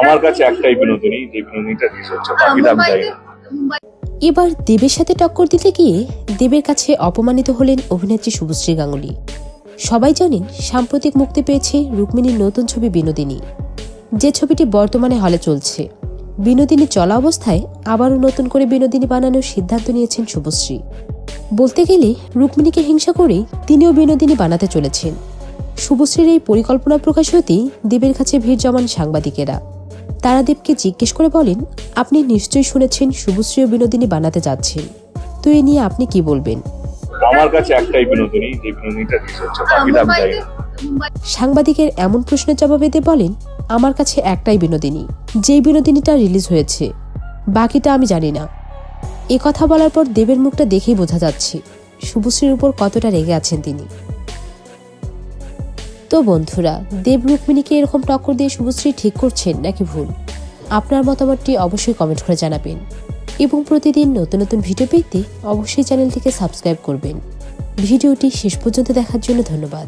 আমার কাছে একটাই বিনোদনী যে বিনোদনীটা রিলিজ হচ্ছে বাকিটা আমি জানি না। এবার দেবের সাথে টক্কর দিতে গিয়ে দেবের কাছে অপমানিত হলেন অভিনেত্রী শুভশ্রী গাঙ্গুলি। সবাই জানেন সাম্প্রতিক মুক্তি পেয়েছে রুক্মিণীর নতুন ছবি বিনোদিনী। যে ছবিটি বর্তমানে হলে চলছে। বিনোদিনী চলা অবস্থায় আবারও নতুন করে বিনোদিনী বানানোর সিদ্ধান্ত নিয়েছেন শুভশ্রী। বলতে গেলে রুক্মিণীকে হিংসা করেই তিনিও বিনোদিনী বানাতে চলেছেন। শুভশ্রীর এই পরিকল্পনা প্রকাশ হতেই দেবের কাছে ভিড় জমান সাংবাদিকেরা। তারা দেবকে জিজ্ঞেস করে বলেন আপনি নিশ্চয়ই শুনেছেন শুভশ্রী ও বিনোদিনী বানাতে যাচ্ছেন। তো এ নিয়ে আপনি কি বলবেন? আমার কাছে একটাই বিনোদনী যে বিনোদনীটা রিলিজ হচ্ছে বাকিটা আমি জানি সাংবাদিকের এমন প্রশ্নের জবাবে দেব বলেন আমার কাছে একটাই বিনোদিনী যেই বিনোদিনীটা রিলিজ হয়েছে। বাকিটা আমি জানি না। এ কথা বলার পর দেবের মুখটা দেখেই বোঝা যাচ্ছে শুভশ্রীর উপর কতটা রেগে আছেন তিনি। তো বন্ধুরা, দেব রুক্মিণীকে এরকম টক্কর দিয়ে শুভশ্রী ঠিক করছেন নাকি ভুল? আপনার মতামতটি অবশ্যই কমেন্ট করে জানাবেন। এবং প্রতিদিন নতুন নতুন ভিডিও পেতে অবশ্যই চ্যানেলটিকে সাবস্ক্রাইব করবেন। ভিডিওটি শেষ পর্যন্ত দেখার জন্য ধন্যবাদ।